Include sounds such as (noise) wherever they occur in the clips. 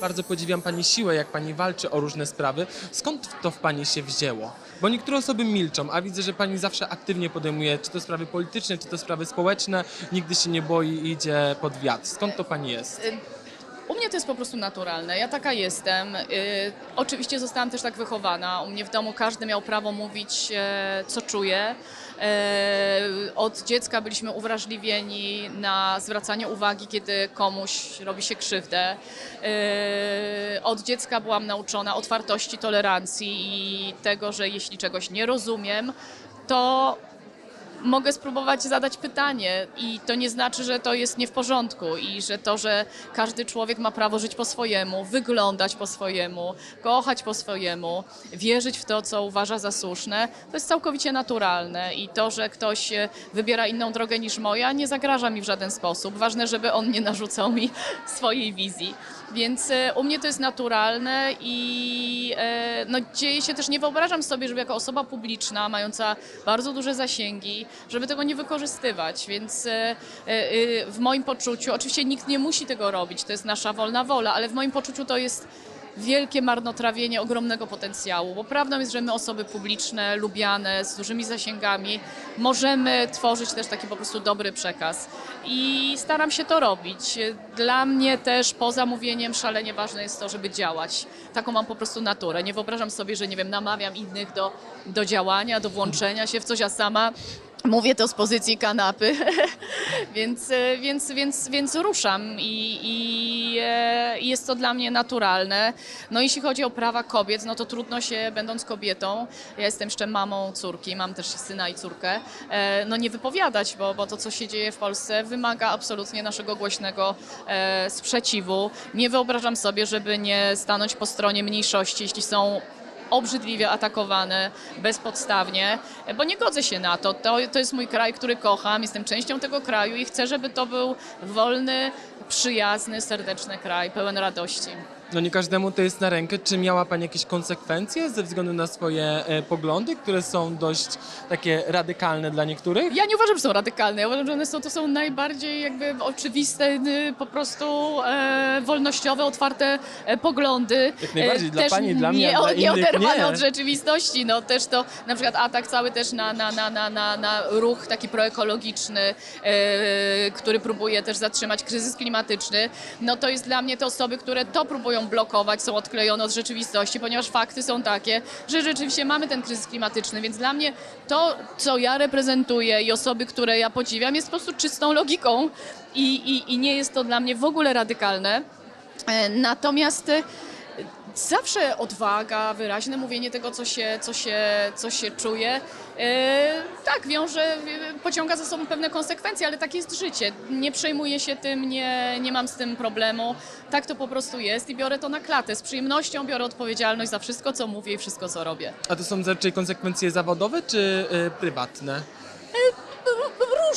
Bardzo podziwiam pani siłę, jak pani walczy o różne sprawy. Skąd to w pani się wzięło? Bo niektóre osoby milczą, a widzę, że pani zawsze aktywnie podejmuje, czy to sprawy polityczne, czy to sprawy społeczne, nigdy się nie boi i idzie pod wiatr. Skąd to pani jest? U mnie to jest po prostu naturalne. Ja taka jestem. Y, oczywiście zostałam też tak wychowana. U mnie w domu każdy miał prawo mówić, e, co czuje. E, od dziecka byliśmy uwrażliwieni na zwracanie uwagi, kiedy komuś robi się krzywdę. E, od dziecka byłam nauczona otwartości, tolerancji i tego, że jeśli czegoś nie rozumiem, to mogę spróbować zadać pytanie i to nie znaczy, że to jest nie w porządku i że to, że każdy człowiek ma prawo żyć po swojemu, wyglądać po swojemu, kochać po swojemu, wierzyć w to, co uważa za słuszne, to jest całkowicie naturalne i to, że ktoś e, wybiera inną drogę niż moja, nie zagraża mi w żaden sposób. Ważne, żeby on nie narzucał mi (laughs) swojej wizji. Więc e, u mnie to jest naturalne i e, no, dzieje się też, nie wyobrażam sobie, żeby jako osoba publiczna, mająca bardzo duże zasięgi, żeby tego nie wykorzystywać. Więc e, w moim poczuciu, oczywiście nikt nie musi tego robić, to jest nasza wolna wola, ale w moim poczuciu to jest wielkie marnotrawienie ogromnego potencjału, bo prawdą jest, że my osoby publiczne, lubiane, z dużymi zasięgami, możemy tworzyć też taki po prostu dobry przekaz. I staram się to robić. Dla mnie też poza mówieniem szalenie ważne jest to, żeby działać. Taką mam po prostu naturę. Nie wyobrażam sobie, że nie wiem, namawiam innych do, do działania, do włączenia się w coś, a sama Mówię to z pozycji kanapy, (laughs) więc, e, więc, więc, więc ruszam i, i e, jest to dla mnie naturalne. No jeśli chodzi o prawa kobiet, no to trudno się, będąc kobietą, ja jestem jeszcze mamą córki, mam też syna i córkę, e, no nie wypowiadać, bo, bo to, co się dzieje w Polsce, wymaga absolutnie naszego głośnego sprzeciwu. Nie wyobrażam sobie, żeby nie stanąć po stronie mniejszości, jeśli są obrzydliwie atakowane bezpodstawnie, bo nie godzę się na to. to. To jest mój kraj, który kocham, jestem częścią tego kraju i chcę, żeby to był wolny, przyjazny, serdeczny kraj, pełen radości. No nie każdemu to jest na rękę. Czy miała pani jakieś konsekwencje ze względu na swoje e, poglądy, które są dość takie radykalne dla niektórych? Ja nie uważam, że są radykalne. Ja uważam, że one są, to są najbardziej jakby oczywiste, y, po prostu e, wolnościowe, otwarte e, poglądy. Jak najbardziej, E, dla też pani, dla mnie, nie, a dla innych nie. od rzeczywistości. No też to na przykład atak cały też na, na, na, na, na, na ruch taki proekologiczny, e, który próbuje też zatrzymać kryzys klimatyczny. No to jest dla mnie te osoby, które to próbują blokować, są odklejone od rzeczywistości, ponieważ fakty są takie, że rzeczywiście mamy ten kryzys klimatyczny, więc dla mnie to, co ja reprezentuję i osoby, które ja podziwiam, jest po prostu czystą logiką i, i, i nie jest to dla mnie w ogóle radykalne. E, Natomiast e, zawsze odwaga, wyraźne mówienie tego, co się, co się, co się czuje, e, tak, wiąże, pociąga za sobą pewne konsekwencje, ale tak jest życie. Nie przejmuję się tym, nie, nie mam z tym problemu. Tak to po prostu jest i biorę to na klatę. Z przyjemnością biorę odpowiedzialność za wszystko, co mówię i wszystko, co robię. A to są raczej konsekwencje zawodowe czy e, prywatne?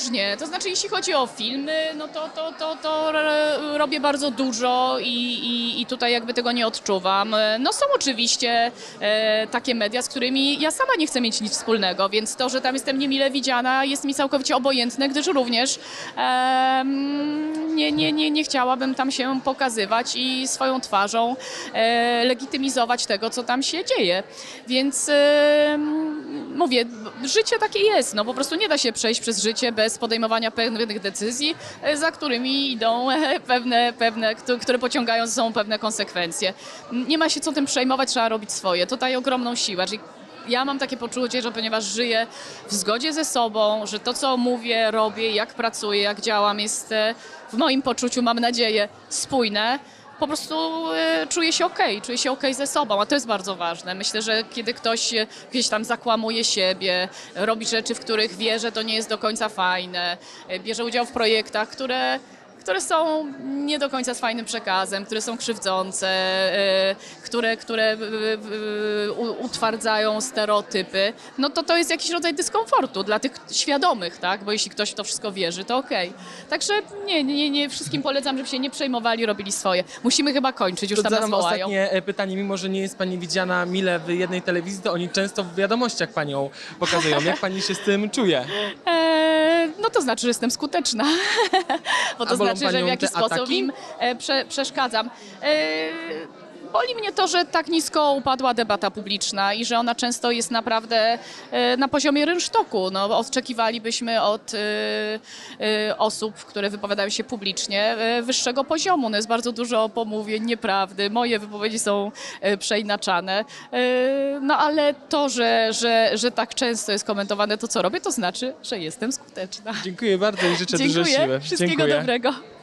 Różnie, to znaczy jeśli chodzi o filmy, no to, to, to, to robię bardzo dużo i, i, i tutaj jakby tego nie odczuwam. No są oczywiście e, takie media, z którymi ja sama nie chcę mieć nic wspólnego, więc to, że tam jestem niemile widziana jest mi całkowicie obojętne, gdyż również em, nie, nie, nie, nie chciałabym tam się pokazywać i swoją twarzą e, legitymizować tego, co tam się dzieje. Więc em, mówię, życie takie jest, no po prostu nie da się przejść przez życie bez podejmowania pewnych decyzji, e, za którymi idą e, pewne, pewne, któ- które pociągają za sobą pewne konsekwencje. Nie ma się co tym przejmować, trzeba robić swoje. To daje ogromną siłę. Ja mam takie poczucie, że ponieważ żyję w zgodzie ze sobą, że to, co mówię, robię, jak pracuję, jak działam, jest e, w moim poczuciu, mam nadzieję, spójne, po prostu e, czuję się okej, czuję się okej ze sobą, a to jest bardzo ważne. Myślę, że kiedy ktoś e, gdzieś tam zakłamuje siebie, robi rzeczy, w których wie, że to nie jest do końca fajne, e, bierze udział w projektach, które które są nie do końca z fajnym przekazem, które są krzywdzące, e, które, które e, e, u- utwardzają stereotypy, no to to jest jakiś rodzaj dyskomfortu dla tych świadomych, tak? Bo jeśli ktoś w to wszystko wierzy, to okej. Także nie, nie, nie wszystkim polecam, żeby się nie przejmowali, robili swoje. Musimy chyba kończyć, już To tam nas wołają. ostatnie e, pytanie, mimo że nie jest pani widziana mile w jednej telewizji, to oni często w wiadomościach panią pokazują. Jak pani się z tym czuje? E, No to znaczy, że jestem skuteczna. (laughs) Bo to znaczy, że w jakiś sposób ataki? im e, prze, przeszkadzam. Boli mnie to, że tak nisko upadła debata publiczna i że ona często jest naprawdę e, na poziomie rynsztoku. No, oczekiwalibyśmy od e, e, osób, które wypowiadają się publicznie, wyższego poziomu. No jest bardzo dużo pomówień, nieprawdy. Moje wypowiedzi są przeinaczane. No ale to, że, że, że tak często jest komentowane to, co robię, to znaczy, że jestem skuteczna. Dziękuję bardzo i życzę dużo Dziękuję. siły. Wszystkiego Dziękuję. dobrego.